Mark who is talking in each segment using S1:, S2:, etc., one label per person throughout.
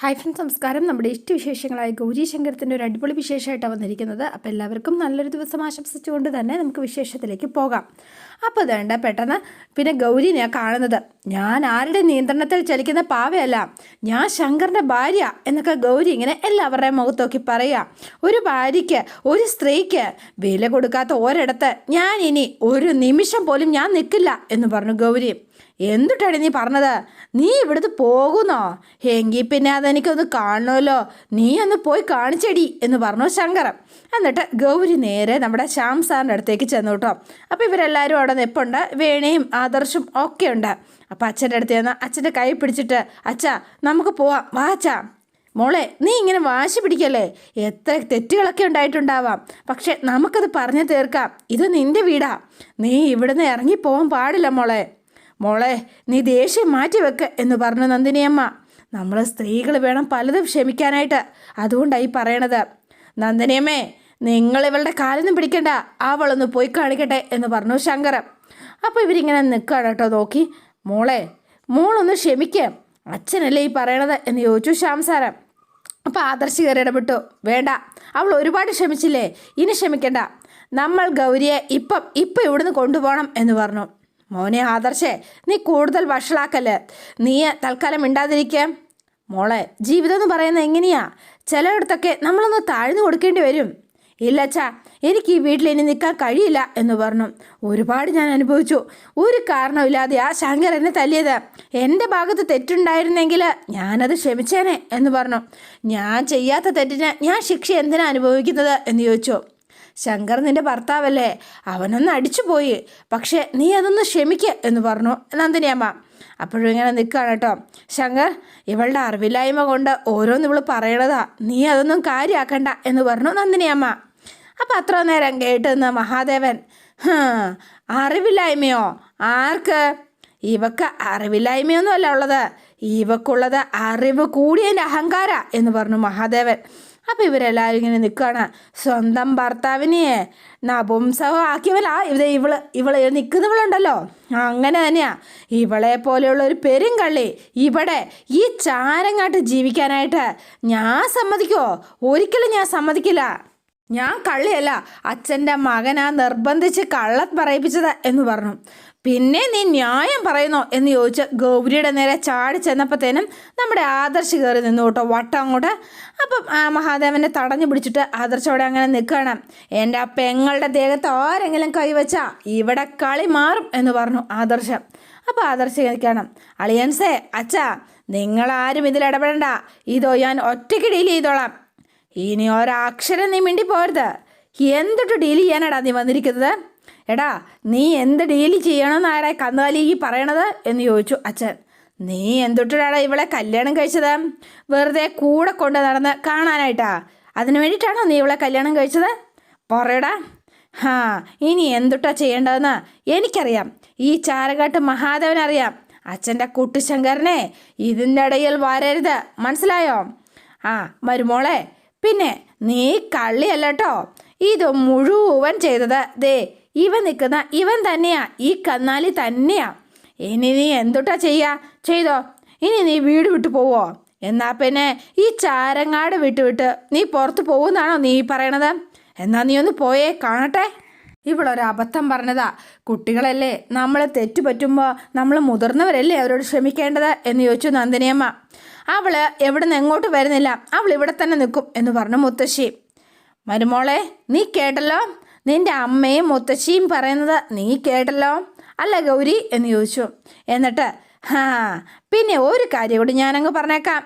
S1: Hi friends നമസ്കാരം. നമ്മുടെ ഇഷ്ടവിശേഷങ്ങളായ ഗൗരി ശങ്കരത്തിന്റെ ഒരു അടിപൊളി വിശേഷമായിട്ടാണ് വന്നിരിക്കുന്നത്. അപ്പോൾ എല്ലാവർക്കും നല്ലൊരു ദിവസം ആശംസിച്ചുകൊണ്ട് തന്നെ നമുക്ക് വിശേഷത്തിലേക്ക് പോകാം. അപ്പോൾ വേണ്ട പെട്ടെന്ന് പിന്നെ ഗൗരിനെ കാണുന്നത്. ഞാൻ ആരുടെ നിയന്ത്രണത്തിൽ ചലിക്കുന്ന പാവയല്ല ഞാൻ ശങ്കറിന്റെ ഭാര്യ എന്നൊക്കെ ഗൗരി ഇങ്ങനെ എല്ലാവരുടെയും മുഖത്ത് നോക്കി പറയുക ഒരു ഭാര്യയ്ക്ക് ഒരു സ്ത്രീക്ക് വില കൊടുക്കാത്ത ഒരിടത്ത് ഞാൻ ഇനി ഒരു നിമിഷം പോലും ഞാൻ നിൽക്കില്ല എന്ന് പറഞ്ഞു ഗൗരി. എന്തുട്ടാണ് നീ പറഞ്ഞത്? നീ ഇവിടുന്ന് പോകുന്നോ? എങ്കിൽ പിന്നെ അതെനിക്കൊന്ന് കാണണമല്ലോ നീ ഒന്ന് പോയി കാണിച്ചടി എന്ന് പറഞ്ഞു ശങ്കരൻ. എന്നിട്ട് ഗൗരി നേരെ നമ്മുടെ ശ്യാം സാറിന്റെ അടുത്തേക്ക് ചെന്നു കേട്ടോ. അപ്പോൾ ഇവരെല്ലാവരും അവിടെ നിൽപ്പുണ്ട് വേണയും ആദർശും ഒക്കെ ഉണ്ട്. അപ്പോൾ അച്ഛന്റെ അടുത്ത് ചെന്ന് അച്ഛന്റെ കൈ പിടിച്ചിട്ട് അച്ഛാ നമുക്ക് പോവാം. വാ മോളെ നീ ഇങ്ങനെ വാശി പിടിക്കല്ലേ? എത്ര തെറ്റുകളൊക്കെ ഉണ്ടായിട്ടുണ്ടാവാം. പക്ഷെ നമുക്കത് പറഞ്ഞു തീർക്കാം. ഇത് നിന്റെ വീടാ. നീ ഇവിടുന്ന് ഇറങ്ങിപ്പോവാൻ പാടില്ല മോളെ. മോളെ നീ ദേഷ്യം മാറ്റി വെക്ക് എന്ന് പറഞ്ഞു നന്ദിനിയമ്മ. നമ്മൾ സ്ത്രീകൾ വേണം പലതും ക്ഷമിക്കാനായിട്ട്. അതുകൊണ്ടായി പറയണത്. നന്ദിനിയമ്മേ നിങ്ങൾ ഇവളുടെ കാലൊന്നും പിടിക്കണ്ട. അവളൊന്ന് പോയി കാണിക്കട്ടെ എന്ന് പറഞ്ഞു ശങ്കർ അപ്പോൾ ഇവരിങ്ങനെ നിൽക്കുകയാണ് കേട്ടോ നോക്കി. മോളെ മോളൊന്ന് ക്ഷമിക്കാം. അച്ഛനല്ലേ ഈ പറയണത് എന്ന് ചോദിച്ചു ശ്യാം സാരം അപ്പോൾ ആദർശ് കയറി ഇടപെട്ടു. വേണ്ട അവൾ ഒരുപാട് ക്ഷമിച്ചില്ലേ? ഇനി ക്ഷമിക്കണ്ട. നമ്മൾ ഗൗരിയെ ഇപ്പം ഇപ്പം ഇവിടുന്ന് കൊണ്ടുപോകണം എന്ന് പറഞ്ഞു. മോനെ ആദർശേ നീ കൂടുതൽ വഷളാക്കൽ. നീ തൽക്കാലം മിണ്ടാതിരിക്കുക മോളെ ജീവിതം എന്ന് പറയുന്നത് എങ്ങനെയാ? ചിലയിടത്തൊക്കെ നമ്മളൊന്ന് താഴ്ന്നു കൊടുക്കേണ്ടി വരും. ഇല്ല അച്ഛാ എനിക്ക് ഈ വീട്ടിൽ ഇനി നിൽക്കാൻ കഴിയില്ല എന്ന് പറഞ്ഞു. ഒരുപാട് ഞാൻ അനുഭവിച്ചു. ഒരു കാരണമില്ലാതെ ആ ശങ്കർ എന്നെ തല്ലിയത്. എന്റെ ഭാഗത്ത് തെറ്റുണ്ടായിരുന്നെങ്കിൽ ഞാനത് ക്ഷമിച്ചേനെ എന്ന് പറഞ്ഞു. ഞാൻ ചെയ്യാത്ത തെറ്റിന് ഞാൻ ശിക്ഷ എന്തിനാ അനുഭവിക്കുന്നത് എന്ന് ചോദിച്ചു. ശങ്കർ നിന്റെ ഭർത്താവല്ലേ? അവനൊന്ന് അടിച്ചു പോയി. പക്ഷേ നീ അതൊന്ന് ക്ഷമിക്കുക എന്ന് പറഞ്ഞു നന്ദിനിയമ്മ. അപ്പോഴും ഇങ്ങനെ നിൽക്കുകയാണ് കേട്ടോ. ശങ്കർ ഇവളുടെ അറിവില്ലായ്മ കൊണ്ട് ഓരോന്ന് ഇവൾ പറയണതാ. നീ അതൊന്നും കാര്യമാക്കണ്ട എന്ന് പറഞ്ഞു നന്ദിനിയമ്മ. അപ്പം അത്ര നേരം കേട്ടെന്ന് മഹാദേവൻ അറിവില്ലായ്മയോ? ആർക്ക്? ഇവക്ക് അറിവില്ലായ്മയൊന്നും അല്ല ഉള്ളത്. ഇവക്കുള്ളത് അറിവ് കൂടിയതിന്റെ അഹങ്കാര എന്ന് പറഞ്ഞു മഹാദേവൻ. അപ്പം ഇവരെല്ലാവരും ഇങ്ങനെ നിൽക്കുകയാണ് സ്വന്തം ഭർത്താവിനെ നപുംസകം ആക്കിയവലാ ഇത് ഇവൾ ഇവൾ നിൽക്കുന്നവളുണ്ടല്ലോ അങ്ങനെ തന്നെയാ. ഇവളെ പോലെയുള്ള ഒരു പെരുങ്കള്ളി ഇവിടെ ഈ ചാരങ്ങാട്ട് ജീവിക്കാനായിട്ട് ഞാൻ സമ്മതിക്കുമോ ഒരിക്കലും ഞാൻ സമ്മതിക്കില്ല. ഞാൻ കള്ളിയല്ല. അച്ഛന്റെ മകനാ നിർബന്ധിച്ച് കള്ളം പറയിപ്പിച്ചത് എന്ന് പറഞ്ഞു. പിന്നെ നീ ന്യായം പറയുന്നോ എന്ന് ചോദിച്ച് ഗൗരിയുടെ നേരെ ചാടി ചെന്നപ്പോഴത്തേനും നമ്മുടെ ആദർശ് കയറി നിന്നു കേട്ടോ വട്ടം അങ്ങോട്ട്. അപ്പം മഹാദേവനെ തടഞ്ഞു പിടിച്ചിട്ട് ആദർശ് അവിടെ അങ്ങനെ നിൽക്കണം എന്റെ ആ പെങ്ങളുടെ ദേഹത്ത് ആരെങ്കിലും കൈവച്ചാ ഇവിടെ കളി മാറും എന്ന് പറഞ്ഞു ആദർശം. അപ്പോൾ ആദർശ് നിൽക്കണം അളിയൻസേ അച്ഛാ നിങ്ങളാരും ഇതിൽ ഇടപെടണ്ട. ഇതോ ഞാൻ ഒറ്റയ്ക്ക് ഡീൽ ചെയ്തോളാം. ഇനി ഒരക്ഷരം നീ മിണ്ടി പോരുത് എന്തിട്ട് ഡീൽ ചെയ്യാനാടാ നീ വന്നിരിക്കുന്നത്? എടാ നീ എന്ത് ഡീൽ ചെയ്യണമെന്നാടാ കന്നുകാലി ഈ പറയണത്? എന്ന് ചോദിച്ചു അച്ഛൻ. നീ എന്തൊട്ടിടാടാ ഇവളെ കല്യാണം കഴിച്ചത്? വെറുതെ കൂടെ കൊണ്ട് നടന്ന് കാണാനായിട്ടാ? അതിനു വേണ്ടിയിട്ടാണോ നീ ഇവളെ കല്യാണം കഴിച്ചത്? പറയടാ. ഹാ ഇനി എന്തുട്ടാ ചെയ്യേണ്ടതെന്ന് എനിക്കറിയാം. ഈ ചാരകാട്ട് മഹാദേവനറിയാം. അച്ഛന്റെ കുട്ടിശങ്കരനെ ഇതിന്റെ ഇടയിൽ വരരുത്. മനസ്സിലായോ? ആ മരുമോളെ പിന്നെ നീ കള്ളിയല്ല കേട്ടോ ഇത് മുഴുവൻ ചെയ്തത്. ദേ ഇവൻ നിൽക്കുന്ന ഇവൻ തന്നെയാ ഈ കന്നാലി തന്നെയാ. ഇനി നീ എന്തുട്ടാ ചെയ്യാ? ചെയ്തോ. ഇനി നീ വീട് വിട്ടു പോവോ. എന്നാ പിന്നെ ഈ ചാരങ്ങാട് വിട്ട് വിട്ട് നീ പുറത്ത് പോകുന്നാണോ നീ പറയണത്? എന്നാ നീ ഒന്ന് പോയേ കാണട്ടെ. ഇവളൊരു അബദ്ധം പറഞ്ഞതാ. കുട്ടികളല്ലേ നമ്മൾ തെറ്റു പറ്റുമ്പോൾ നമ്മൾ മുതിർന്നവരല്ലേ അവരോട് ക്ഷമിക്കേണ്ടത് എന്ന് ചോദിച്ചു നന്ദിനിയമ്മ. അവൾ എവിടെ നിന്ന് എങ്ങോട്ട് വരുന്നില്ല. അവൾ ഇവിടെ തന്നെ നിൽക്കും എന്ന് പറഞ്ഞു മുത്തശ്ശി. മരുമോളെ നീ കേട്ടല്ലോ? നിന്റെ അമ്മയും മുത്തശ്ശിയും പറയുന്നത് നീ കേട്ടല്ലോ? അല്ല ഗൗരി എന്ന് ചോദിച്ചു. എന്നിട്ട് ഹാ പിന്നെ ഒരു കാര്യം കൂടി ഞാനങ്ങ് പറഞ്ഞേക്കാം.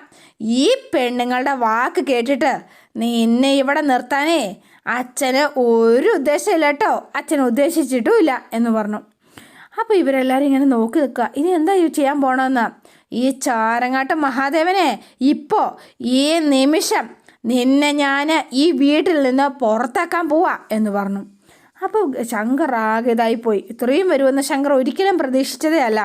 S1: ഈ പെണ്ണുങ്ങളുടെ വാക്ക് കേട്ടിട്ട് നീ നിന്നെ ഇവിടെ നിർത്താനേ അച്ഛന് ഒരു ഉദ്ദേശമില്ല കേട്ടോ. അച്ഛൻ ഉദ്ദേശിച്ചിട്ടുമില്ല എന്ന് പറഞ്ഞു. അപ്പോൾ ഇവരെല്ലാവരും ഇങ്ങനെ നോക്കി നിൽക്കുക. ഇനി എന്താ ചെയ്യാൻ പോകണമെന്ന് ഈ ചാരങ്ങാട്ട് മഹാദേവനെ ഇപ്പോൾ ഈ നിമിഷം നിന്നെ ഞാൻ ഈ വീട്ടിൽ നിന്ന് പുറത്താക്കാൻ പോവാ എന്ന് പറഞ്ഞു. അപ്പോൾ ശങ്കർ ആകെ ഇതായിപ്പോയി ഇത്രയും വരുമെന്ന് ശങ്കർ ഒരിക്കലും പ്രതീക്ഷിച്ചതേ അല്ല.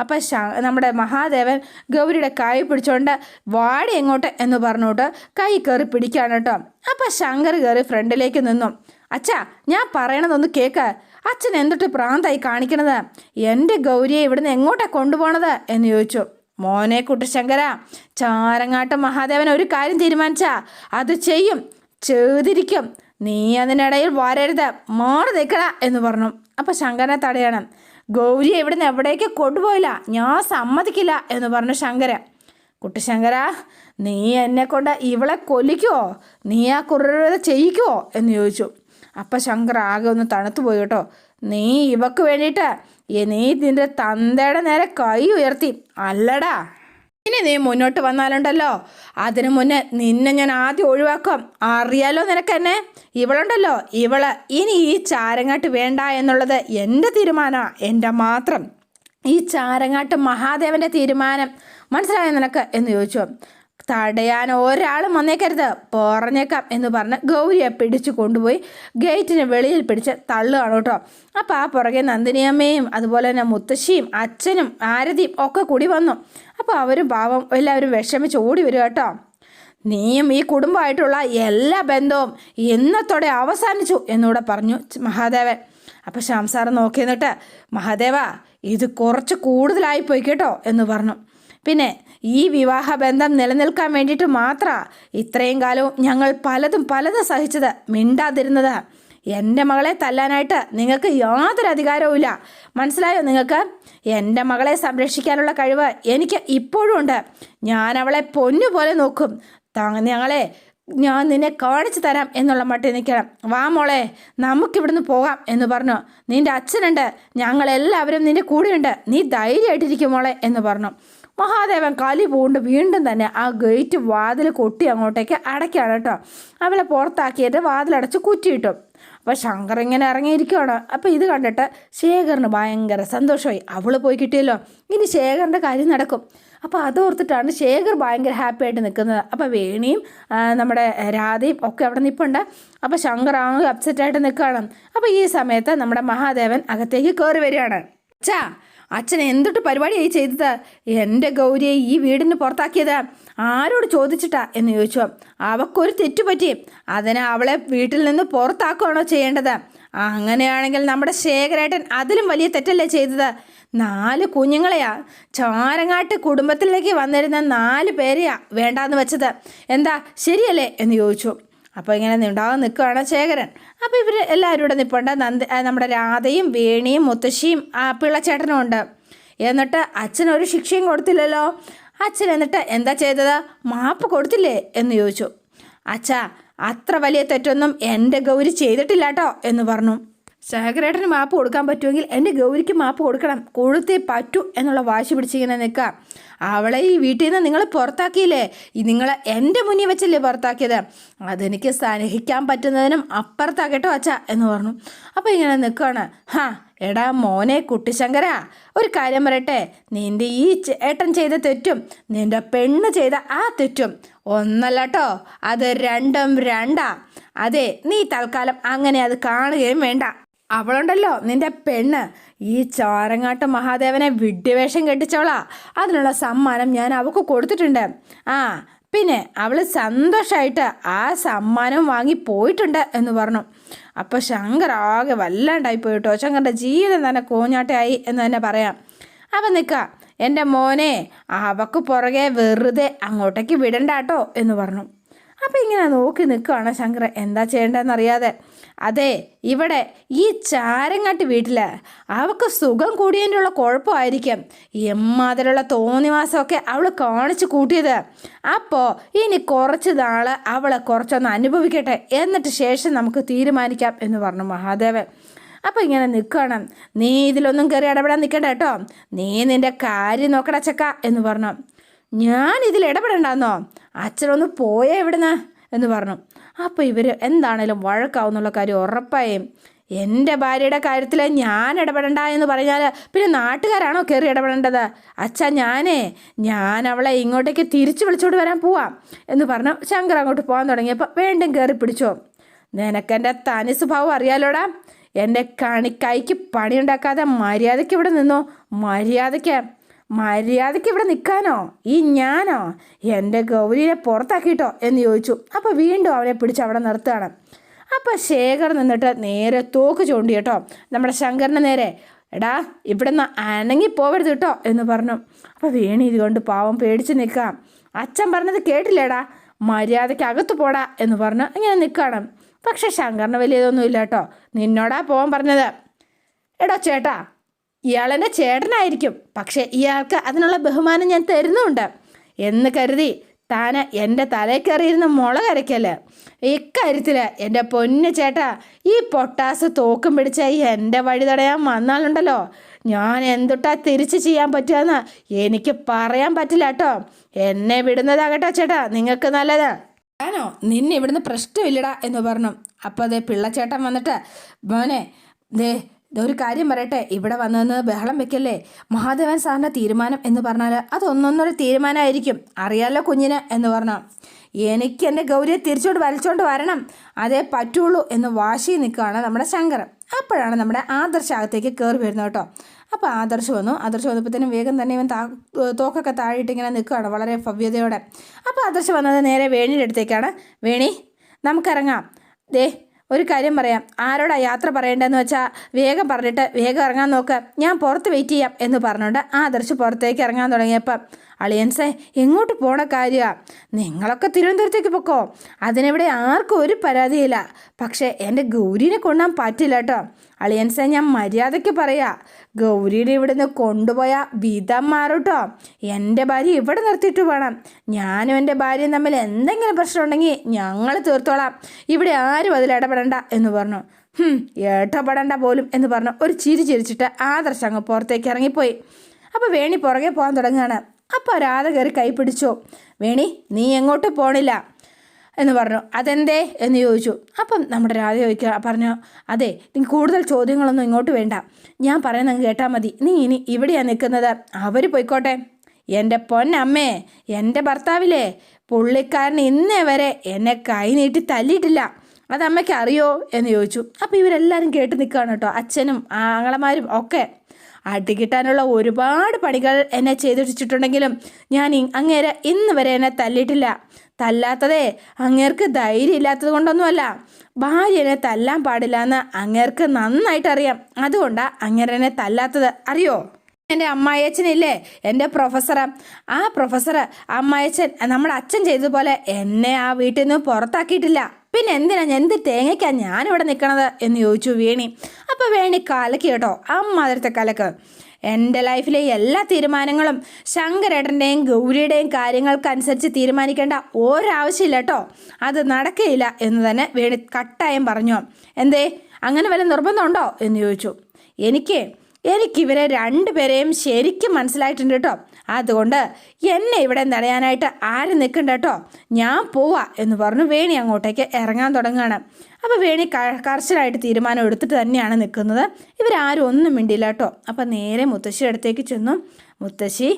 S1: അപ്പം നമ്മുടെ മഹാദേവൻ ഗൗരിയുടെ കൈ പിടിച്ചുകൊണ്ട് വാടി എങ്ങോട്ട് എന്ന് പറഞ്ഞോട്ട് കൈ കയറി പിടിക്കാണ് കേട്ടോ. അപ്പം ശങ്കർ കയറി ഫ്രണ്ടിലേക്ക് നിന്നു. അച്ഛാ ഞാൻ പറയണതൊന്ന് കേൾക്ക് അച്ഛൻ എന്തൊട്ട് പ്രാന്തായി കാണിക്കണത്? എന്റെ ഗൗരിയെ ഇവിടുന്ന് എങ്ങോട്ടാണ് കൊണ്ടുപോകണത് എന്ന് ചോദിച്ചു. മോനെ കുട്ടശങ്കര ചാരങ്ങാട്ട് മഹാദേവൻ ഒരു കാര്യം തീരുമാനിച്ചാ അത് ചെയ്യും. ചെയ്തിരിക്കും. നീ അതിനിടയിൽ വരരുത്. മാറി നിൽക്കണ എന്ന് പറഞ്ഞു. അപ്പം ശങ്കരനെ തടയണം. ഗൗരി ഇവിടുന്ന് എവിടേക്ക് കൊണ്ടുപോയില്ല? ഞാൻ സമ്മതിക്കില്ല എന്ന് പറഞ്ഞു ശങ്കര കുട്ടിശങ്കര നീ എന്നെ കൊണ്ട് ഇവളെ കൊല്ലിക്കുവോ നീ ആ കുറുത ചെയ്യിക്കുവോ എന്ന് ചോദിച്ചു. അപ്പം ശങ്കർ ആകെ ഒന്ന് തണുത്തു പോയി കേട്ടോ. നീ ഇവക്ക് വേണ്ടിയിട്ട് നീ നിന്റെ തന്തയുടെ നേരെ കൈ ഉയർത്തി. അല്ലടാ. ഇനി നീ മുന്നോട്ട് വന്നാലുണ്ടല്ലോ. അതിനു മുന്നേ നിന്നെ ഞാൻ ആദ്യം ഒഴിവാക്കാം. അറിയാലോ നിനക്കെന്നെ ഇവളുണ്ടല്ലോ. ഇവൾ ഇനി ഈ ചാരങ്ങാട്ട് വേണ്ട എന്നുള്ളത് എന്റെ തീരുമാനമാണ് എന്റെ മാത്രം. ഈ ചാരങ്ങാട്ട് മഹാദേവന്റെ തീരുമാനം. മനസ്സിലായോ നിനക്ക്? എന്ന് ചോദിച്ചു. തടയാൻ ഒരാളും വന്നേക്കരുത്. പറഞ്ഞേക്കാം എന്ന് പറഞ്ഞ് ഗൗരിയെ പിടിച്ചു കൊണ്ടുപോയി ഗേറ്റിന് വെളിയിൽ പിടിച്ച് തള്ളുകയാണ് കേട്ടോ. അപ്പോൾ ആ പുറകെ നന്ദിനിയമ്മയും അതുപോലെ തന്നെ മുത്തശ്ശിയും അച്ഛനും ആരതിയും ഒക്കെ കൂടി വന്നു. അപ്പോൾ അവരും പാവം എല്ലാവരും വിഷമിച്ച് ഓടി വരിക കേട്ടോ. നീയും ഈ കുടുംബമായിട്ടുള്ള എല്ലാ ബന്ധവും ഇന്നത്തോടെ അവസാനിച്ചു എന്നൂടെ പറഞ്ഞു മഹാദേവൻ. അപ്പോൾ ശാംസാർ നോക്കി നിന്നിട്ട് മഹാദേവ ഇത് കുറച്ച് കൂടുതലായി പോയി കേട്ടോ എന്ന് പറഞ്ഞു. പിന്നെ ഈ വിവാഹബന്ധം നിലനിൽക്കാൻ വേണ്ടിയിട്ട് മാത്രമാണ് ഇത്രയും കാലവും ഞങ്ങൾ പലതും പലതും സഹിച്ചത് മിണ്ടാതിരുന്നത്. എന്റെ മകളെ തല്ലാനായിട്ട് നിങ്ങൾക്ക് യാതൊരു അധികാരവുമില്ല. മനസ്സിലായോ നിങ്ങൾക്ക്? എന്റെ മകളെ സംരക്ഷിക്കാനുള്ള കഴിവ് എനിക്ക് ഇപ്പോഴും ഉണ്ട്. ഞാൻ അവളെ പൊന്നുപോലെ നോക്കും. ഞങ്ങളെ ഞാൻ നിന്നെ കാണിച്ചു തരാം എന്നുള്ള മട്ടിൽ നിൽക്കണം. വാ മോളെ നമുക്കിവിടുന്ന് പോകാം എന്ന് പറഞ്ഞു. നിന്റെ അച്ഛനുണ്ട്. ഞങ്ങളെല്ലാവരും നിന്റെ കൂടെയുണ്ട്. നീ ധൈര്യമായിട്ടിരിക്കും മോളെ എന്ന് പറഞ്ഞു. മഹാദേവൻ കലി പൂണ്ട് വീണ്ടും തന്നെ ആ ഗേറ്റ് വാതിൽ കൊട്ടി അങ്ങോട്ടേക്ക് അടയ്ക്കാണ് കേട്ടോ. അവളെ പുറത്താക്കിയിട്ട് വാതിലടച്ച് കുറ്റിയിട്ടു. അപ്പോൾ ശങ്കർ ഇങ്ങനെ ഇറങ്ങിയിരിക്കുകയാണ്. അപ്പോൾ ഇത് കണ്ടിട്ട് ശേഖറിന് ഭയങ്കര സന്തോഷമായി. അവൾ പോയി കിട്ടിയല്ലോ. ഇനി ശേഖറിന്റെ കാര്യം നടക്കും. അപ്പോൾ അതോർത്തിട്ടാണ് ശേഖർ ഭയങ്കര ഹാപ്പി ആയിട്ട് നിൽക്കുന്നത്. അപ്പോൾ വേണിയും നമ്മുടെ രാധയും ഒക്കെ അവിടെ നിൽപ്പുണ്ട് അപ്പോൾ ശങ്കർ ആകെ അപ്സെറ്റായിട്ട് നിൽക്കുകയാണ്. അപ്പോൾ ഈ സമയത്ത് നമ്മുടെ മഹാദേവൻ അകത്തേക്ക് കയറി വരികയാണ്. ചാ അച്ഛൻ എന്തൊട്ട് പരിപാടിയായി ചെയ്തത്? എന്റെ ഗൗരിയെ ഈ വീടിന് പുറത്താക്കിയത് ആരോട് ചോദിച്ചിട്ടാ എന്ന് ചോദിച്ചു. അവക്കൊരു തെറ്റുപറ്റി അതിനെ അവളെ വീട്ടിൽ നിന്ന് പുറത്താക്കുകയാണോ ചെയ്യേണ്ടത്? അങ്ങനെയാണെങ്കിൽ നമ്മുടെ ശേഖരേട്ടൻ അതിലും വലിയ തെറ്റല്ലേ ചെയ്തത്? നാല് കുഞ്ഞുങ്ങളെയാ. ചാരങ്ങാട്ട് കുടുംബത്തിലേക്ക് വന്നിരുന്ന നാല് പേരെയാ വേണ്ടാന്ന് വെച്ചത്. എന്താ ശരിയല്ലേ? എന്ന് ചോദിച്ചു. അപ്പോൾ ഇങ്ങനെ ഉണ്ടാകാൻ നിൽക്കുകയാണ് ശേഖരൻ. അപ്പോൾ ഇവർ എല്ലാവരും ഇവിടെ നിൽപ്പുണ്ട് നന്ദ നമ്മുടെ രാധയും വേണിയും മുത്തശ്ശിയും പിള്ളച്ചേട്ടനും ഉണ്ട്. എന്നിട്ട് അച്ഛൻ ഒരു ശിക്ഷയും കൊടുത്തില്ലല്ലോ. അച്ഛൻ എന്നിട്ട് എന്താ ചെയ്തത്? മാപ്പ് കൊടുത്തില്ലേ എന്ന് ചോദിച്ചു. അച്ഛാ അത്ര വലിയ തെറ്റൊന്നും എന്റെ ഗൗരി ചെയ്തിട്ടില്ല കേട്ടോ എന്ന് പറഞ്ഞു. ശേഖരേട്ടന് മാപ്പ് കൊടുക്കാൻ പറ്റുമെങ്കിൽ എന്റെ ഗൗരിക്ക് മാപ്പ് കൊടുക്കണം. കൊടുത്തേ പറ്റൂ എന്നുള്ള വാശി പിടിച്ചിങ്ങനെ നിൽക്കുക. അവളെ ഈ വീട്ടിൽ നിന്ന് നിങ്ങൾ പുറത്താക്കിയില്ലേ നിങ്ങൾ എന്റെ മുന്നിൽ വെച്ചല്ലേ പുറത്താക്കിയത്? അതെനിക്ക് സഹിക്കാൻ പറ്റുന്നതിനും അപ്പുറത്താകട്ടോ അച്ഛ എന്ന് പറഞ്ഞു. അപ്പോൾ ഇങ്ങനെ നിൽക്കുകയാണ് ഹാ എടാ മോനെ കുട്ടിശങ്കര ഒരു കാര്യം പറയട്ടെ? നിന്റെ ഈ ചേട്ടൻ ചെയ്ത തെറ്റും നിന്റെ പെണ്ണ് ചെയ്ത ആ തെറ്റും ഒന്നല്ല കേട്ടോ അത് രണ്ടും രണ്ടാ. അതെ നീ തൽക്കാലം അങ്ങനെ അത് കാണുകയും വേണ്ട. അവളുണ്ടല്ലോ നിന്റെ പെണ്ണ്. ഈ ചോരങ്ങാട്ട് മഹാദേവനെ വിഡ്ഢിവേഷം കെട്ടിച്ചോളാ അതിനുള്ള സമ്മാനം ഞാൻ അവൾക്ക് കൊടുത്തിട്ടുണ്ട്. ആ പിന്നെ അവൾ സന്തോഷമായിട്ട് ആ സമ്മാനം വാങ്ങി പോയിട്ടുണ്ട് എന്ന് പറഞ്ഞു. അപ്പോൾ ശങ്കർ ആകെ വല്ലാണ്ടായി പോയിട്ടോ ശങ്കറിന്റെ ജീവിതം തന്നെ കോഞ്ഞാട്ടയായി എന്ന് തന്നെ പറയാം. അപ്പം നിൽക്ക എന്റെ മോനെ അവക്ക് പുറകെ വെറുതെ അങ്ങോട്ടേക്ക് വിടണ്ട കേട്ടോ എന്ന് പറഞ്ഞു. അപ്പോൾ ഇങ്ങനെ നോക്കി നിൽക്കുകയാണ് ശങ്കർ. എന്താ ചെയ്യേണ്ടതെന്ന് അറിയാതെ അതെ ഇവിടെ ഈ ചാരങ്ങാട്ട് വീട്ടിൽ അവൾക്ക് സുഖം കൂടിയതിനുള്ള കുഴപ്പമായിരിക്കും. എമ്മാതിരിയുള്ള തോന്നിവാസമൊക്കെ അവൾ കാണിച്ചു കൂട്ടിയത്. അപ്പോൾ ഇനി കുറച്ച് നാൾ അവളെ കുറച്ചൊന്ന് അനുഭവിക്കട്ടെ എന്നിട്ട് ശേഷം നമുക്ക് തീരുമാനിക്കാം എന്ന് പറഞ്ഞു മഹാദേവൻ. അപ്പോൾ ഇങ്ങനെ നിൽക്കണം. നീ ഇതിലൊന്നും കയറി ഇടപെടാൻ നിൽക്കണ്ട കേട്ടോ. നീ നിന്റെ കാര്യം നോക്കട ചക്ക എന്ന് പറഞ്ഞു. ഞാൻ ഇതിൽ ഇടപെടണ്ടെന്നോ? അച്ഛനൊന്ന് പോയേ ഇവിടുന്ന് എന്ന് പറഞ്ഞു. അപ്പോൾ ഇവർ എന്താണേലും വഴക്കാവുന്നുള്ള കാര്യം ഉറപ്പായും. എന്റെ ഭാര്യയുടെ കാര്യത്തിൽ ഞാൻ ഇടപെടണ്ട എന്ന് പറഞ്ഞാൽ പിന്നെ നാട്ടുകാരാണോ കയറി ഇടപെടേണ്ടത്? അച്ഛാ ഞാനേ ഞാൻ അവളെ ഇങ്ങോട്ടേക്ക് തിരിച്ചു വിളിച്ചോണ്ട് വരാൻ പോവാം എന്ന് പറഞ്ഞു ശങ്കർ അങ്ങോട്ട് പോകാൻ തുടങ്ങിയപ്പോൾ വീണ്ടും കയറി പിടിച്ചോ. നിനക്കെന്റെ തനി സ്വഭാവം അറിയാലോടാ. എന്റെ കണിക്കായ്ക്ക് പണിയുണ്ടാക്കാതെ മര്യാദയ്ക്ക് ഇവിടെ നിന്നോ? മര്യാദയ്ക്ക്. മര്യാദയ്ക്ക് ഇവിടെ നിൽക്കാനോ ഈ ഞാനോ? എന്റെ ഗൗരിയെ പുറത്താക്കിയിട്ടോ? എന്ന് ചോദിച്ചു. അപ്പോൾ വീണ്ടും അവനെ പിടിച്ച് അവിടെ നിർത്തുകയാണ്. അപ്പോൾ ശേഖർ നിന്നിട്ട് നേരെ തോക്ക് ചൂണ്ടി കേട്ടോ. നമ്മുടെ ശങ്കറിന് നേരെ എടാ ഇവിടെ നിന്ന് അനങ്ങി പോവരുത് കേട്ടോ എന്ന് പറഞ്ഞു. അപ്പോൾ വീണി ഇതുകൊണ്ട് പാവം പേടിച്ച് നിൽക്കാം അച്ഛൻ പറഞ്ഞത് കേട്ടില്ലേടാ? മര്യാദയ്ക്ക് അകത്ത് പോടാ എന്ന് പറഞ്ഞു. ഇങ്ങനെ നിൽക്കണം പക്ഷേ ശങ്കറിന് വലിയതൊന്നും ഇല്ല കേട്ടോ. നിന്നോടാ പോവാൻ പറഞ്ഞത്. എടോ ചേട്ടാ ഇയാളെന്റെ ചേട്ടനായിരിക്കും. പക്ഷെ ഇയാൾക്ക് അതിനുള്ള ബഹുമാനം ഞാൻ തരുന്നുണ്ട്. എന്ന് കരുതി താന് എന്റെ തലയിൽ കയറിയിരുന്ന മുള കരയ്ക്കൽ. ഇക്കാര്യത്തിൽ എന്റെ പൊന്ന് ചേട്ടാ ഈ പൊട്ടാസ് തോക്കും പിടിച്ച എന്റെ വഴി തടയാൻ വന്നാലുണ്ടല്ലോ ഞാൻ എന്തുട്ടാ തിരിച്ച് ചെയ്യാൻ പറ്റുമെന്ന് എനിക്ക് പറയാൻ പറ്റില്ല കേട്ടോ. എന്നെ വിടുന്നതാകട്ടോ ചേട്ടാ നിങ്ങൾക്ക് നല്ലത്. ഞാനോ? നിന്നെ ഇവിടുന്ന് പ്രശ്നമില്ലടാ എന്ന് പറഞ്ഞു. അപ്പോൾ അതേ പിള്ളച്ചേട്ടൻ വന്നിട്ട് മോനെ ദേ ഒരു കാര്യം പറയട്ടെ ഇവിടെ വന്നതെന്ന് ബഹളം വെക്കല്ലേ? മഹാദേവൻ സാറിന്റെ തീരുമാനം എന്ന് പറഞ്ഞാൽ അതൊന്നൊന്നൊരു തീരുമാനമായിരിക്കും. അറിയാലോ കുഞ്ഞിന് എന്ന് പറഞ്ഞു. എനിക്ക് എന്റെ ഗൗരിയെ തിരിച്ചോണ്ട് വലിച്ചോണ്ട് വരണം. അതേ പറ്റുള്ളൂ എന്ന് വാശി നിൽക്കുകയാണ് നമ്മുടെ ശങ്കർ അപ്പോഴാണ് നമ്മുടെ ആദർശ അകത്തേക്ക് കയറി വരുന്നത് കേട്ടോ. അപ്പോൾ ആദർശ് വന്നു. ആദർശ് വന്നപ്പോഴത്തേനും വേഗം തന്നെ ഇവൻ താ തോക്കൊക്കെ താഴെയിട്ട് ഇങ്ങനെ നിൽക്കുകയാണ് വളരെ ഭവ്യതയോടെ. അപ്പോൾ ആദർശ് വന്നത് നേരെ വേണിയുടെ അടുത്തേക്കാണ്. വേണി നമുക്കിറങ്ങാം. ദേ ഒരു കാര്യം പറയാം. ആരോടാ യാത്ര പറയേണ്ടതെന്ന് വെച്ചാൽ വേഗം പറഞ്ഞിട്ട് വേഗം ഇറങ്ങാൻ നോക്ക്. ഞാൻ പുറത്ത് വെയിറ്റ് ചെയ്യാം എന്ന് പറഞ്ഞുകൊണ്ട് ആദർശ് പുറത്തേക്ക് ഇറങ്ങാൻ തുടങ്ങിയപ്പം അളിയൻസേ എങ്ങോട്ട് പോണ കാര്യമാണ് നിങ്ങളൊക്കെ തിരുവനന്തപുരത്തേക്ക് പൊക്കോ? അതിനിവിടെ ആർക്കും ഒരു പരാതിയില്ല. പക്ഷേ എന്റെ ഗൗരീനെ കൊണ്ടാൻ പറ്റില്ല കേട്ടോ. അളിയൻസെ ഞാൻ മര്യാദയ്ക്ക് പറയാ. ഗൗരീനെ ഇവിടുന്ന് കൊണ്ടുപോയ വിധം മാറൂട്ടോ എന്റെ ഭാര്യ ഇവിടെ നിർത്തിയിട്ട് വേണം ഞാനും എന്റെ ഭാര്യയും തമ്മിൽ എന്തെങ്കിലും പ്രശ്നം ഉണ്ടെങ്കിൽ ഞങ്ങൾ തീർത്തോളാം. ഇവിടെ ആരും അതിൽ ഇടപെടണ്ട എന്ന് പറഞ്ഞു. ഏട്ടപ്പെടണ്ട പോലും എന്ന് പറഞ്ഞു. ഒരു ചിരി ചിരിച്ചിട്ട് ആദർശം അങ്ങ് പുറത്തേക്ക് ഇറങ്ങിപ്പോയി. അപ്പോൾ വേണി പുറകെ പോകാൻ തുടങ്ങുകയാണ്. അപ്പോൾ രാധ കയറി കൈ പിടിച്ചു. വേണി നീ എങ്ങോട്ട് പോണില്ല. എന്ന് പറഞ്ഞു. അതെന്തേ? എന്ന് ചോദിച്ചു. അപ്പം നമ്മുടെ രാധ ചോദിക്കുക പറഞ്ഞു അതെ നീ കൂടുതൽ ചോദ്യങ്ങളൊന്നും ഇങ്ങോട്ട് വേണ്ട. ഞാൻ പറയുന്നത് കേട്ടാൽ മതി. നീ ഇനി ഇവിടെയാണ് നിൽക്കുന്നത്. അവർ പോയിക്കോട്ടെ. എന്റെ പൊന്നമ്മേ എന്റെ ഭർത്താവില്ലേ? പുള്ളിക്കാരൻ ഇന്നേ വരെ എന്നെ കൈ നീട്ടി തല്ലിയിട്ടില്ല. അത് അമ്മയ്ക്ക് അറിയോ? എന്ന് ചോദിച്ചു. അപ്പോൾ ഇവരെല്ലാവരും കേട്ട് നിൽക്കുകയാണ് കേട്ടോ. അച്ഛനും ആങ്ങളമാരും ഒക്കെ. അടി കിട്ടാനുള്ള ഒരുപാട് പണികൾ എന്നെ ചെയ്തിട്ടുണ്ടെങ്കിലും ഞാൻ അങ്ങേരെ ഇന്ന് വരെ എന്നെ തല്ലിയിട്ടില്ല. തല്ലാത്തതേ അങ്ങേർക്ക് ധൈര്യം ഇല്ലാത്തത് കൊണ്ടൊന്നുമല്ല. ഭാര്യനെ തല്ലാൻ പാടില്ല എന്ന് അങ്ങേർക്ക് നന്നായിട്ട് അറിയാം അതുകൊണ്ടാണ് അങ്ങേരനെ തല്ലാത്തത്. അറിയോ? എന്റെ അമ്മായച്ചനില്ലേ എന്റെ പ്രൊഫസറ ആ പ്രൊഫസർ അമ്മായച്ചൻ നമ്മുടെ അച്ഛൻ ചെയ്തതുപോലെ എന്നെ ആ വീട്ടിൽ നിന്ന് പുറത്താക്കിയിട്ടില്ല. പിന്നെ എന്തിനാ എന്ത് തേങ്ങയ്ക്കാ ഞാനിവിടെ നിൽക്കണത് എന്ന് ചോദിച്ചു വേണി. അപ്പോൾ വേണി കലക്കി കേട്ടോ അമ്മാതിരത്തെ കലക്ക്. എന്റെ ലൈഫിലെ എല്ലാ തീരുമാനങ്ങളും ശങ്കരേട്ടന്റെയും ഗൗരിയുടെയും കാര്യങ്ങൾക്കനുസരിച്ച് തീരുമാനിക്കേണ്ട ഒരാവശ്യമില്ല കേട്ടോ. അത് നടക്കുകയില്ല എന്ന് തന്നെ വേണി കട്ടായം പറഞ്ഞു. എന്തേ അങ്ങനെ വല്ല നിർബന്ധമുണ്ടോ? എന്ന് ചോദിച്ചു. എനിക്ക് എനിക്കിവരെ രണ്ടുപേരെയും ശരിക്കും മനസ്സിലായിട്ടുണ്ട് കേട്ടോ. അതുകൊണ്ട് എന്നെ ഇവിടെ തടയാനായിട്ട് ആര് നിൽക്കണ്ട കേട്ടോ. ഞാൻ പോവാ എന്ന് പറഞ്ഞു വേണി അങ്ങോട്ടേക്ക് ഇറങ്ങാൻ തുടങ്ങുകയാണ്. അപ്പോൾ വേണി കർശനായിട്ട് തീരുമാനം എടുത്തിട്ട് തന്നെയാണ് നിൽക്കുന്നത്. ഇവരാരും ഒന്നും മിണ്ടില്ല കേട്ടോ. അപ്പോൾ നേരെ മുത്തശ്ശിയുടെ അടുത്തേക്ക് ചെന്നു. മുത്തശ്ശി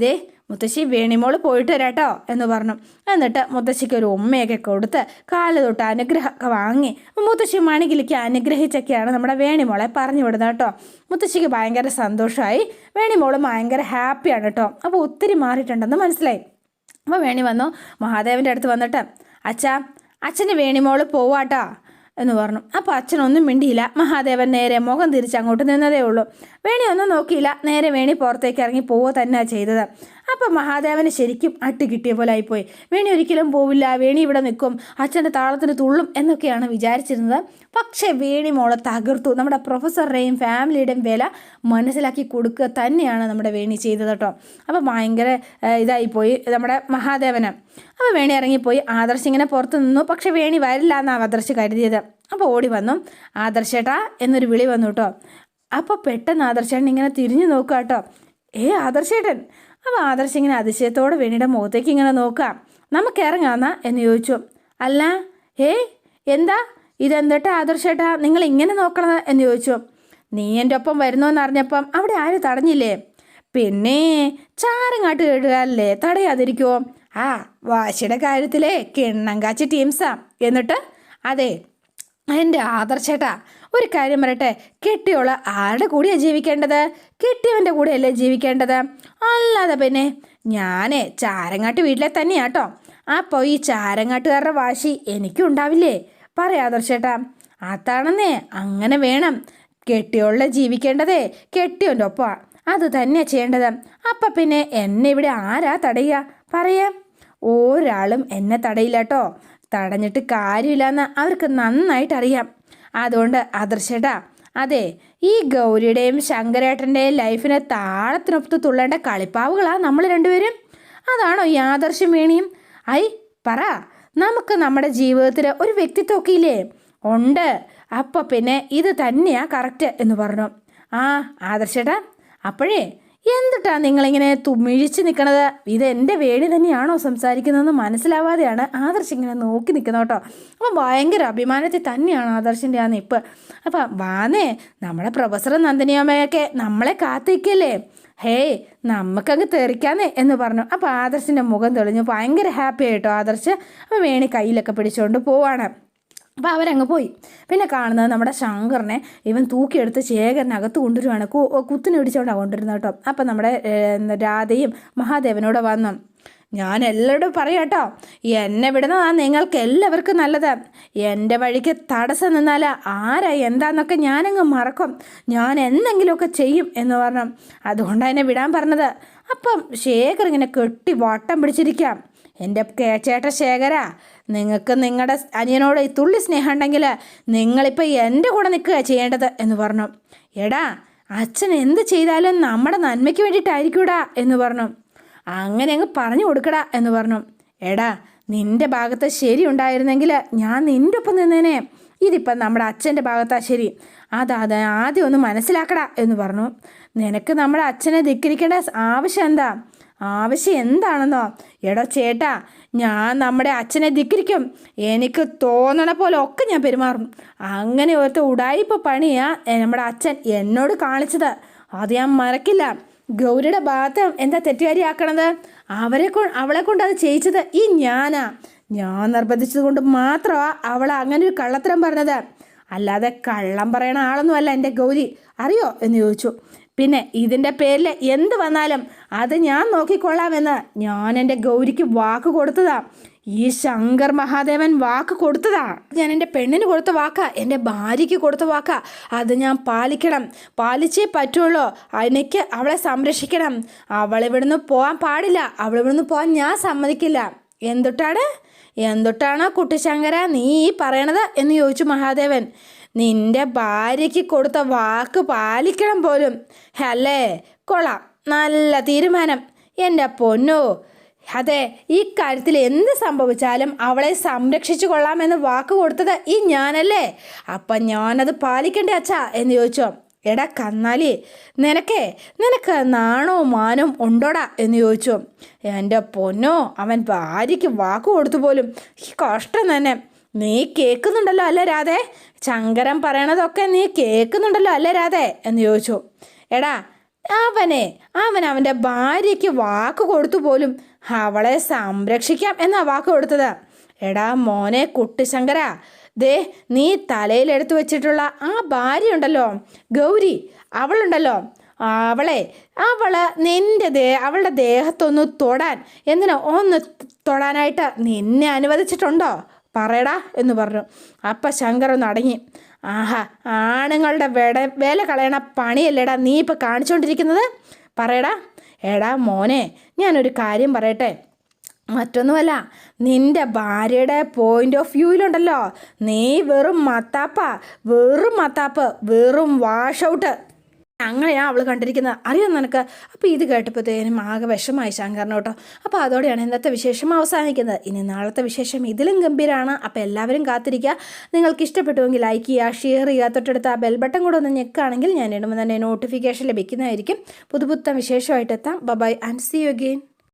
S1: ദേ മുത്തശ്ശി വേണിമോൾ പോയിട്ട് വരാട്ടോ എന്ന് പറഞ്ഞു. എന്നിട്ട് മുത്തശ്ശിക്ക് ഒരു ഉമ്മയൊക്കെ കൊടുത്ത് കാൽ തൊട്ട് അനുഗ്രഹമൊക്കെ വാങ്ങി മുത്തശ്ശി മണികിലേക്ക് അനുഗ്രഹിച്ചൊക്കെയാണ് നമ്മുടെ വേണിമോളെ പറഞ്ഞു വിടുന്നത് കേട്ടോ. മുത്തശ്ശിക്ക് ഭയങ്കര സന്തോഷമായി വേണിമോൾ ഭയങ്കര ഹാപ്പിയാണ് കേട്ടോ. അപ്പോൾ ഒത്തിരി മാറിയിട്ടുണ്ടെന്ന് മനസ്സിലായി. അപ്പോൾ വേണി വന്നു മഹാദേവന്റെ അടുത്ത് വന്നിട്ട് അച്ഛാ അച്ഛന് വേണിമോൾ പോവാട്ടോ എന്ന് പറഞ്ഞു. അപ്പോൾ അച്ഛനൊന്നും മിണ്ടിയില്ല. മഹാദേവൻ നേരെ മുഖം തിരിച്ച് അങ്ങോട്ട് നിന്നതേ ഉള്ളൂ. വേണി ഒന്നും നോക്കിയില്ല. നേരെ വേണി പുറത്തേക്ക് ഇറങ്ങി പോവുക തന്നെയാണ് ചെയ്തത്. അപ്പം മഹാദേവന് ശരിക്കും അട്ട് കിട്ടിയ പോലെ ആയിപ്പോയി. വേണി ഒരിക്കലും പോവില്ല. വേണി ഇവിടെ നിൽക്കും. അച്ഛന്റെ താളത്തിന് തുള്ളും എന്നൊക്കെയാണ് വിചാരിച്ചിരുന്നത്. പക്ഷേ വേണി മോളെ തകർത്തു. നമ്മുടെ പ്രൊഫസറുടെയും ഫാമിലിയുടെയും വില മനസ്സിലാക്കി കൊടുക്കുക തന്നെയാണ് നമ്മുടെ വേണി ചെയ്തത് കേട്ടോ. അപ്പോൾ ഭയങ്കര ഇതായിപ്പോയി നമ്മുടെ മഹാദേവന്. അപ്പോൾ വേണി ഇറങ്ങിപ്പോയി. ആദർശ് ഇങ്ങനെ പുറത്ത് നിന്നു. പക്ഷേ വേണി വരില്ല എന്നാണ് ആദർശ് കരുതിയത്. അപ്പോൾ ഓടി വന്നു. ആദർശേട്ടാ എന്നൊരു വിളി വന്നു കേട്ടോ. അപ്പോൾ പെട്ടെന്ന് ആദർശേട്ടൻ ഇങ്ങനെ തിരിഞ്ഞു നോക്കുക കേട്ടോ. ഏ ആദർശേട്ടൻ അപ്പോൾ ആദർശ് ഇങ്ങനെ അതിശയത്തോടെ വേണിയുടെ മുഖത്തേക്ക് ഇങ്ങനെ നോക്കാം. നമുക്ക് ഇറങ്ങാന്നാ എന്ന് ചോദിച്ചു. അല്ല ഏ എന്താ? ഇതെന്തട്ടാ ആദർശേട്ടാ? നിങ്ങൾ ഇങ്ങനെ നോക്കണത് എന്ന് ചോദിച്ചു. നീ എന്റെ ഒപ്പം വരുന്നോന്ന് അറിഞ്ഞപ്പം അവിടെ ആരും തടഞ്ഞില്ലേ? പിന്നെ ചാരങ്ങാട്ട് കേടുകാരല്ലേ? തടയാതിരിക്കുമോ ആ വാശിയുടെ കാര്യത്തിലേ കിണ്ണം കാച്ചി ടീംസാ എന്നിട്ട് അതെ എന്റെ ആദർശേട്ടാ ഒരു കാര്യം പറയട്ടെ. കെട്ടിയോൾ ആരുടെ കൂടെയാണ് ജീവിക്കേണ്ടത്? കെട്ടിയവന്റെ കൂടെയല്ലേ ജീവിക്കേണ്ടത്? അല്ലാതെ പിന്നെ ഞാനേ ചാരങ്ങാട്ട് വീട്ടിലെ തന്നെയാട്ടോ. അപ്പോൾ ഈ ചാരങ്ങാട്ടുകാരുടെ വാശി എനിക്കും ഉണ്ടാവില്ലേ? പറയാ ആദർശേട്ടാ അതാണെന്നേ അങ്ങനെ വേണം. കെട്ടിയോളെ ജീവിക്കേണ്ടതേ കെട്ടിയോന്റെ ഒപ്പ. അത് തന്നെ ചെയ്യേണ്ടത്. അപ്പം പിന്നെ എന്നെ ഇവിടെ ആരാ തടയുക? പറയാം. ഒരാളും എന്നെ തടയില്ല കേട്ടോ തടഞ്ഞിട്ട് കാര്യമില്ലെന്ന് അവർക്ക് നന്നായിട്ട് അറിയാം അതുകൊണ്ട് ആദർശേട്ടാ അതെ ഈ ഗൗരിയുടെയും ശങ്കരേട്ടന്റെയും ലൈഫിനെ താളത്തിനൊത്ത് തുള്ളേണ്ട കളിപ്പാവുകളാ നമ്മൾ രണ്ടുപേരും. അതാണോ ഈ ആദർശം വേണിയും? ഐ പറ നമുക്ക് നമ്മുടെ ജീവിതത്തിൽ ഒരു വ്യക്തിത്വമൊക്കെ ഇല്ലേ ഉണ്ട് അപ്പോൾ പിന്നെ ഇത് തന്നെയാ കറക്റ്റ് എന്ന് പറഞ്ഞു. ആ ആദർശേട്ടാ അപ്പോഴേ എന്തിട്ടാ നിങ്ങളിങ്ങനെ തുമിഴിച്ച് നിൽക്കണത് ഇത് എന്റെ വേണി തന്നെയാണോ സംസാരിക്കുന്നതെന്ന് മനസ്സിലാവാതെയാണ് ആദർശ് ഇങ്ങനെ നോക്കി നിൽക്കുന്നത് കേട്ടോ. അപ്പം ഭയങ്കര അഭിമാനത്തിൽ തന്നെയാണ് ആദർശിന്റെ ആ നിപ്പ്. അപ്പം വാന്നേ നമ്മുടെ പ്രൊഫസർ നന്ദനിയമ്മയൊക്കെ നമ്മളെ കാത്തിക്കല്ലേ ഹേയ് നമുക്കങ്ങ് തെറിക്കാന്നേ എന്ന് പറഞ്ഞു. അപ്പോൾ ആദർശിന്റെ മുഖം തെളിഞ്ഞു. ഭയങ്കര ഹാപ്പി ആയിട്ടോ ആദർശ്. അപ്പോൾ വേണി കയ്യിലൊക്കെ പിടിച്ചുകൊണ്ട് പോവാണ്. അപ്പോൾ അവരങ്ങ് പോയി. പിന്നെ കാണുന്നത് നമ്മുടെ ശങ്കറിനെ ഇവൻ തൂക്കിയെടുത്ത് ശേഖരനകത്ത് കൊണ്ടുവരുവാണ്. കുത്തിന് പിടിച്ചുകൊണ്ടാണ് കൊണ്ടുവരുന്നത് കേട്ടോ. അപ്പം നമ്മുടെ രാധയും മഹാദേവനോട് വന്നു. ഞാൻ എല്ലാവരോടും പറയാട്ടോ എന്നെ വിടുന്നതാ നിങ്ങൾക്ക് എല്ലാവർക്കും നല്ലത്. എന്റെ വഴിക്ക് തടസ്സം നിന്നാൽ ആരാ എന്താന്നൊക്കെ ഞാനങ്ങ് മറക്കും. ഞാൻ എന്തെങ്കിലുമൊക്കെ ചെയ്യും എന്ന് പറഞ്ഞു. അതുകൊണ്ടാണ് എന്നെ വിടാൻ പറഞ്ഞത്. അപ്പം ശേഖർ ഇങ്ങനെ കെട്ടി വട്ടം പിടിച്ചിരിക്കാം. എന്റെ കേച്ചേട്ട ചേട്ട ശേഖര നിങ്ങൾക്ക് നിങ്ങളുടെ അനിയനോട് തുള്ളി സ്നേഹം ഉണ്ടെങ്കിൽ നിങ്ങളിപ്പോൾ എന്റെ കൂടെ നിൽക്കുക ചെയ്യേണ്ടത് എന്ന് പറഞ്ഞു. എടാ അച്ഛൻ എന്ത് ചെയ്താലും നമ്മുടെ നന്മയ്ക്ക് വേണ്ടിയിട്ടായിരിക്കൂടാ എന്ന് പറഞ്ഞു. അങ്ങനെ അങ്ങ് പറഞ്ഞു കൊടുക്കടാ എന്ന് പറഞ്ഞു. എടാ നിന്റെ ഭാഗത്ത് ശരി ഉണ്ടായിരുന്നെങ്കിൽ ഞാൻ നിന്റെ ഒപ്പം നിന്നേനെ. ഇതിപ്പം നമ്മുടെ അച്ഛന്റെ ഭാഗത്താ ശരി. അത് അത് ആദ്യം ഒന്ന് മനസ്സിലാക്കടാ എന്ന് പറഞ്ഞു. നിനക്ക് നമ്മുടെ അച്ഛനെ ധിക്കരിക്കേണ്ട ആവശ്യം എന്താ? ആവശ്യം എന്താണെന്നോ? എടോ ചേട്ടാ ഞാൻ നമ്മുടെ അച്ഛനെ ധിക്കരിക്കും. എനിക്ക് തോന്നണ പോലെ ഒക്കെ ഞാൻ പെരുമാറും. അങ്ങനെ ഓർത്ത് ഉടായിപ്പ് പണിയാ നമ്മുടെ അച്ഛൻ എന്നോട് കാണിച്ചത്. അത് ഞാൻ മറക്കില്ല. ഗൗരിയുടെ ഭാഗത്ത് എന്താ തെറ്റുകാരിയാക്കണത്? അവരെ കൊ അവളെ കൊണ്ട് അത് ചെയ്യിച്ചത് ഈ ഞാനാ. ഞാൻ നിർബന്ധിച്ചത് കൊണ്ട് മാത്രമാ അവൾ അങ്ങനെ ഒരു കള്ളത്തരം പറഞ്ഞത്. അല്ലാതെ കള്ളം പറയണ ആളൊന്നും അല്ല എന്റെ ഗൗരി. അറിയോ? എന്ന് ചോദിച്ചു. പിന്നെ ഇതിന്റെ പേരിൽ എന്ത് വന്നാലും അത് ഞാൻ നോക്കിക്കൊള്ളാമെന്ന് ഞാൻ എന്റെ ഗൗരിക്ക് വാക്ക് കൊടുത്തതാ. ഈ ശങ്കർ മഹാദേവൻ വാക്ക് കൊടുത്തതാ. ഞാൻ എന്റെ പെണ്ണിന് കൊടുത്ത വാക്കാ എന്റെ ഭാര്യയ്ക്ക് കൊടുത്ത വാക്കാ. അത് ഞാൻ പാലിക്കണം. പാലിച്ചേ പറ്റുള്ളൂ. എനിക്ക് അവളെ സംരക്ഷിക്കണം. അവളിവിടുന്ന് പോകാൻ പാടില്ല. അവളിവിടുന്ന് പോകാൻ ഞാൻ സമ്മതിക്കില്ല. എന്തൊട്ടാണ്? എന്തൊട്ടാണോ കുട്ടിശങ്കര നീ ഈ പറയണത് എന്ന് ചോദിച്ചു മഹാദേവൻ. നിന്റെ ഭാര്യയ്ക്ക് കൊടുത്ത വാക്ക് പാലിക്കണം പോലും. അല്ലേ? കൊള്ളാം. നല്ല തീരുമാനം. എന്റെ പൊന്നോ. അതെ ഈ കാര്യത്തിൽ എന്ത് സംഭവിച്ചാലും അവളെ സംരക്ഷിച്ചു കൊള്ളാമെന്ന് വാക്ക് കൊടുത്തത് ഈ ഞാനല്ലേ? അപ്പം ഞാനത് പാലിക്കണ്ടേ അച്ഛാ എന്ന് ചോദിച്ചോ. എടാ കന്നാലി നിനക്കേ നിനക്ക് നാണോ മാനവും ഉണ്ടോടാ എന്ന് ചോദിച്ചു. എന്റെ പൊന്നോ അവൻ ഭാര്യയ്ക്ക് വാക്ക് കൊടുത്തു പോലും. കഷ്ടം തന്നെ. നീ കേൾക്കുന്നുണ്ടല്ലോ അല്ലേ രാധേ? ശങ്കരൻ പറയണതൊക്കെ നീ കേൾക്കുന്നുണ്ടല്ലോ അല്ലേ രാധേ? എന്ന് ചോദിച്ചു. എടാ അവനെ അവൻ അവന്റെ ഭാര്യയ്ക്ക് വാക്ക് കൊടുത്തു പോലും അവളെ സംരക്ഷിക്കാം എന്നാ വാക്ക് കൊടുത്തത്. എടാ മോനെ കുട്ടിശങ്കര ദേ നീ തലയിലെടുത്ത് വെച്ചിട്ടുള്ള ആ ഭാര്യ ഉണ്ടല്ലോ ഗൗരി അവളുണ്ടല്ലോ. അവളെ അവൾ നിന്റെ ദേ അവളുടെ ദേഹത്തൊന്ന് തൊടാൻ എന്തിനാ ഒന്ന് തൊടാനായിട്ട് നിന്നെ അനുവദിച്ചിട്ടുണ്ടോ? പറയടാ എന്ന് പറഞ്ഞു. അപ്പം ശങ്കർ ഒന്ന് അടങ്ങി. ആഹാ ആണുങ്ങളുടെ വേട വേല കളയണ പണിയല്ലേടാ നീ ഇപ്പം കാണിച്ചുകൊണ്ടിരിക്കുന്നത് പറയടാ എടാ മോനെ ഞാനൊരു കാര്യം പറയട്ടെ. മറ്റൊന്നുമല്ല നിന്റെ ഭാര്യയുടെ പോയിന്റ് ഓഫ് വ്യൂവിലുണ്ടല്ലോ നീ വെറും മത്താപ്പ വെറും മത്താപ്പ് വെറും വാഷ് ഔട്ട് അങ്ങനെയാണ് അവൾ കണ്ടിരിക്കുന്നത്. അറിയാം നിനക്ക്? അപ്പോൾ ഇത് കേട്ടപ്പോഴത്തേനും ആകെ വിഷമായി ശങ്കറിന് കേട്ടോ. അപ്പോൾ അതോടെയാണ് ഇന്നത്തെ വിശേഷം അവസാനിക്കുന്നത്. ഇനി നാളത്തെ വിശേഷം ഇതിലും ഗംഭീരമാണ് അപ്പോൾ എല്ലാവരും കാത്തിരിക്കുക. നിങ്ങൾക്ക് ഇഷ്ടപ്പെട്ടുവെങ്കിൽ ലൈക്ക് ചെയ്യുക ഷെയർ ചെയ്യുക. തൊട്ടടുത്ത് ആ ബെൽ ബട്ടൺ കൂടെ ഒന്ന് ഞെക്കുകയാണെങ്കിൽ ഞാൻ ഇടുമ്പോൾ തന്നെ നോട്ടിഫിക്കേഷൻ ലഭിക്കുന്നതായിരിക്കും. പുതുപുത്തൻ വിശേഷമായിട്ട് എത്താം. Bye and see you again